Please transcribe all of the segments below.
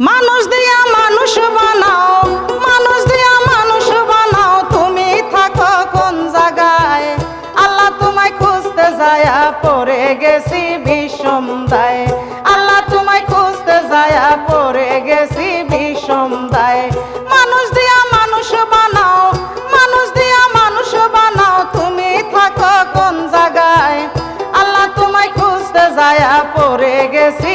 মানুষ দিয়া মানুষ বানাও, মানুষ দিয়া মানুষ বানাও, তুমি থাকো কোন জায়গায়? আল্লাহ তোমায় খুঁজতে যায়া পড়ে গেছি বিষম দায় আল্লাহ তোমায় খুঁজতে যায়া পড়ে গেছি বিষম দায় মানুষ দিয়া মানুষ বানাও, মানুষ দিয়া মানুষ বানাও, তুমি থাকো কোন জায়গায়? আল্লাহ তোমায় খুঁজতে যায়া পড়ে গেছি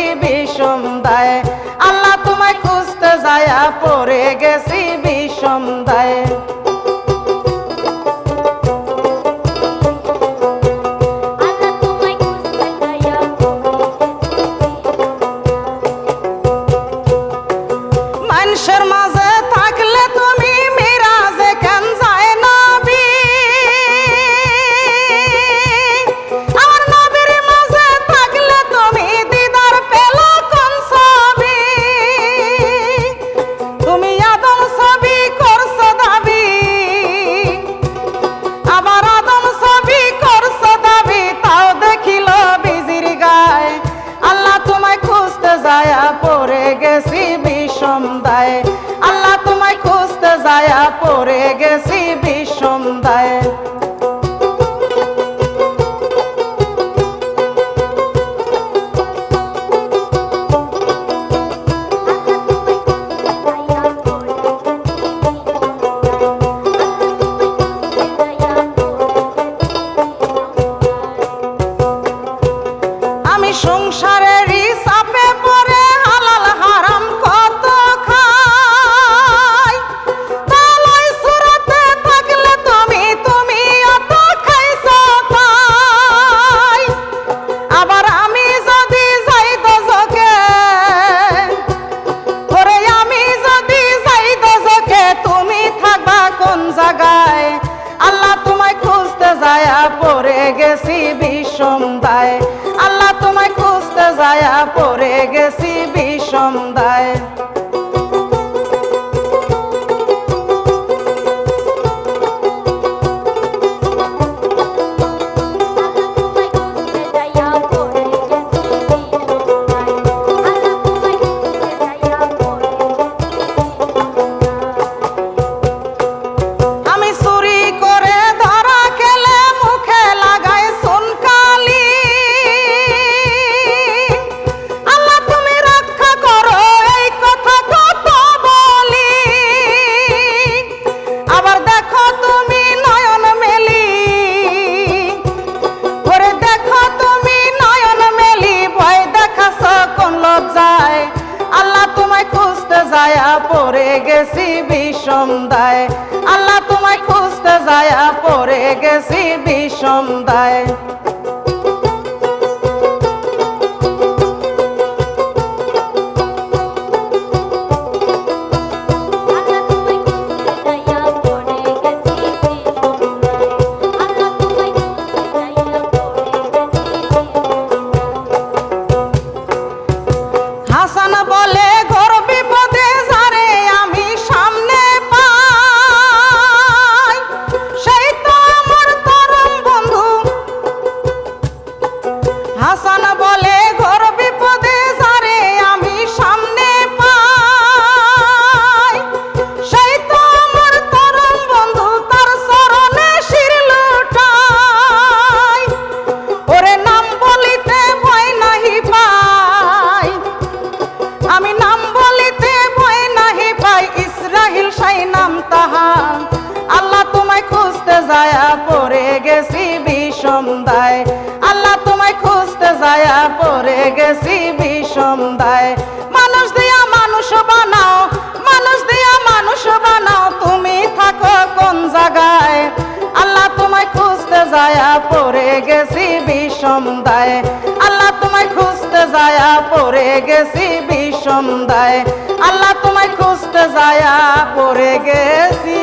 পড়ে গেছি বিষম খুঁজতে পরে গেছি বিষম বিষম দায় আল্লাহ তোমায় খুঁজতে যায় পরে গেছি বিষম যায়া গেছি আল্লাহ তোমায় খুঁজতে যায়া গেছি মানুষ দিয়া মানুষ বানাও, মানুষ দিয়া মানুষ বানাও, তুমি থাকো কোন জায়গায়? আল্লাহ তোমায় খুঁজতে যায়া পড়ে গেছি বিষম দায় আল্লাহ তোমায় খুঁজতে যায়া গেছি আল্লাহ তোমায় খুঁজতে যায়া পড়ে গেছি